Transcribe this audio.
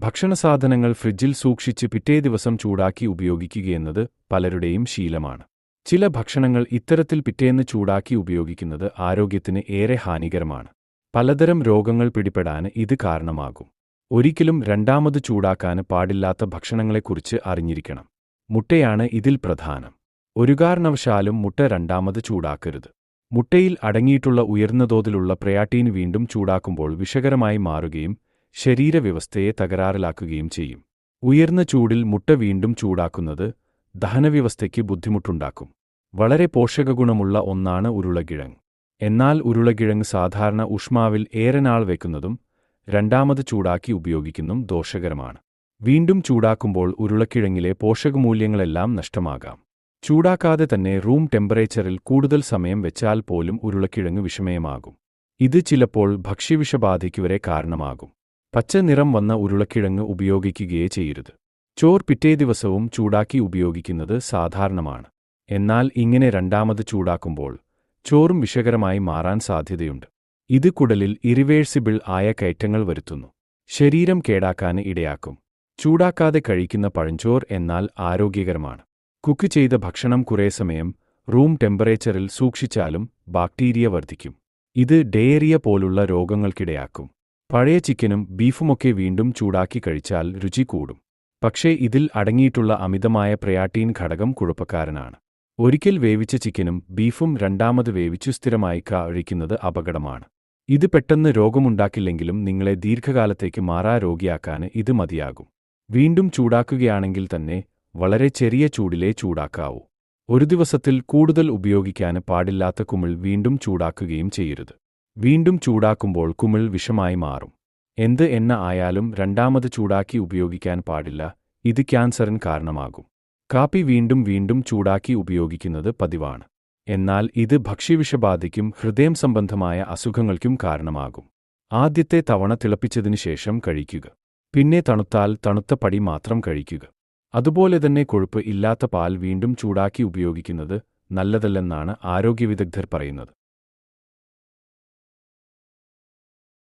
ഭക്ഷണസാധനങ്ങൾ ഫ്രിഡ്ജിൽ സൂക്ഷിച്ച് പിറ്റേ ദിവസം ചൂടാക്കി ഉപയോഗിക്കുകയെന്നത് പലരുടെയും ശീലമാണ്. ചില ഭക്ഷണങ്ങൾ ഇത്തരത്തിൽ പിറ്റേന്ന് ചൂടാക്കി ഉപയോഗിക്കുന്നത് ആരോഗ്യത്തിന് ഏറെ ഹാനികരമാണ്. പലതരം രോഗങ്ങൾ പിടിപെടാൻ ഇത് കാരണമാകും. ഒരിക്കലും രണ്ടാമത് ചൂടാക്കാൻ പാടില്ലാത്ത ഭക്ഷണങ്ങളെക്കുറിച്ച് അറിഞ്ഞിരിക്കണം. മുട്ടയാണ് ഇതിൽ പ്രധാനം. ഒരു കാരണവശാലും മുട്ട രണ്ടാമത് ചൂടാക്കരുത്. മുട്ടയിൽ അടങ്ങിയിട്ടുള്ള ഉയർന്ന തോതിലുള്ള പ്രയാട്ടീൻ വീണ്ടും ചൂടാക്കുമ്പോൾ വിഷകരമായി മാറുകയും ശരീരവ്യവസ്ഥയെ തകരാറിലാക്കുകയും ചെയ്യും. ഉയർന്ന ചൂടിൽ മുട്ട വീണ്ടും ചൂടാക്കുന്നത് ദഹനവ്യവസ്ഥയ്ക്ക് ബുദ്ധിമുട്ടുണ്ടാക്കും. വളരെ പോഷകഗുണമുള്ള ഒന്നാണ് ഉരുളക്കിഴങ്ങ്. എന്നാൽ ഉരുളകിഴങ്ങ് സാധാരണ ഉഷ്മാവിൽ ഏറെ നാൾ വെക്കുന്നതും രണ്ടാമത് ചൂടാക്കി ഉപയോഗിക്കുന്നതും ദോഷകരമാണ്. വീണ്ടും ചൂടാക്കുമ്പോൾ ഉരുളക്കിഴങ്ങിലെ പോഷകമൂല്യങ്ങളെല്ലാം നഷ്ടമാകാം. ചൂടാക്കാതെ തന്നെ റൂം ടെമ്പറേച്ചറിൽ കൂടുതൽ സമയം വെച്ചാൽ പോലും ഉരുളക്കിഴങ്ങ് വിഷമയമാകും. ഇത് ചിലപ്പോൾ ഭക്ഷ്യവിഷബാധയ്ക്ക് വരെ കാരണമാകും. പച്ച നിറം വന്ന ഉരുളക്കിഴങ്ങ് ഉപയോഗിക്കുകയേ ചെയ്യരുത്. ചോർ പിറ്റേ ദിവസവും ചൂടാക്കി ഉപയോഗിക്കുന്നത് സാധാരണമാണ്. എന്നാൽ ഇങ്ങനെ രണ്ടാമത് ചൂടാക്കുമ്പോൾ ചോറും വിഷകരമായി മാറാൻ സാധ്യതയുണ്ട്. ഇത് കുടലിൽ ഇറിവേഴ്സിബിൾ ആയ കയറ്റങ്ങൾ വരുത്തുന്നു. ശരീരം കേടാക്കാൻ ഇടയാക്കും. ചൂടാക്കാതെ കഴിക്കുന്ന പഴഞ്ചോർ എന്നാൽ ആരോഗ്യകരമാണ്. കുക്ക് ചെയ്ത ഭക്ഷണം കുറേ സമയം റൂം ടെമ്പറേച്ചറിൽ സൂക്ഷിച്ചാലും ബാക്ടീരിയ വർദ്ധിക്കും. ഇത് ഡയേറിയ പോലുള്ള രോഗങ്ങൾക്കിടയാക്കും. പഴയ ചിക്കനും ബീഫുമൊക്കെ വീണ്ടും ചൂടാക്കി കഴിച്ചാൽ രുചി കൂടും. പക്ഷേ ഇതിൽ അടങ്ങിയിട്ടുള്ള അമിതമായ പ്രയാട്ടീൻ ഘടകം കുഴപ്പക്കാരനാണ്. ഒരിക്കൽ വേവിച്ച ചിക്കനും ബീഫും രണ്ടാമത് വേവിച്ചു സ്ഥിരമായി കഴിക്കുന്നത് അപകടമാണ്. ഇത് പെട്ടെന്ന് രോഗമുണ്ടാക്കില്ലെങ്കിലും നിങ്ങളെ ദീർഘകാലത്തേക്ക് മാറാ രോഗിയാക്കാൻ ഇത് മതിയാകും. വീണ്ടും ചൂടാക്കുകയാണെങ്കിൽ തന്നെ വളരെ ചെറിയ ചൂടിലേ ചൂടാക്കാവൂ. ഒരു ദിവസത്തിൽ കൂടുതൽ ഉപയോഗിക്കാൻ പാടില്ലാത്ത കുമിൾ വീണ്ടും ചൂടാക്കുകയും ചെയ്യരുത്. വീണ്ടും ചൂടാക്കുമ്പോൾ കുമിൾ വിഷമായി മാറും. എന്ത് എണ്ണ ആയാലും രണ്ടാമത് ചൂടാക്കി ഉപയോഗിക്കാൻ പാടില്ല ഇത് ക്യാൻസറിന് കാരണമാകും. കാപ്പി വീണ്ടും വീണ്ടും ചൂടാക്കി ഉപയോഗിക്കുന്നത് പതിവാണ്. എന്നാൽ ഇത് ഭക്ഷ്യവിഷബാധയ്ക്കും ഹൃദയം സംബന്ധമായ അസുഖങ്ങൾക്കും കാരണമാകും. ആദ്യത്തെ തവണ തിളപ്പിച്ചതിനു ശേഷം കഴിക്കുക. പിന്നെ തണുത്താൽ തണുത്ത പടി മാത്രം കഴിക്കുക. അതുപോലെ തന്നെ കൊഴുപ്പ് ഇല്ലാത്ത പാൽ വീണ്ടും ചൂടാക്കി ഉപയോഗിക്കുന്നത് നല്ലതല്ലെന്നാണ് ആരോഗ്യവിദഗ്ധർ പറയുന്നത്.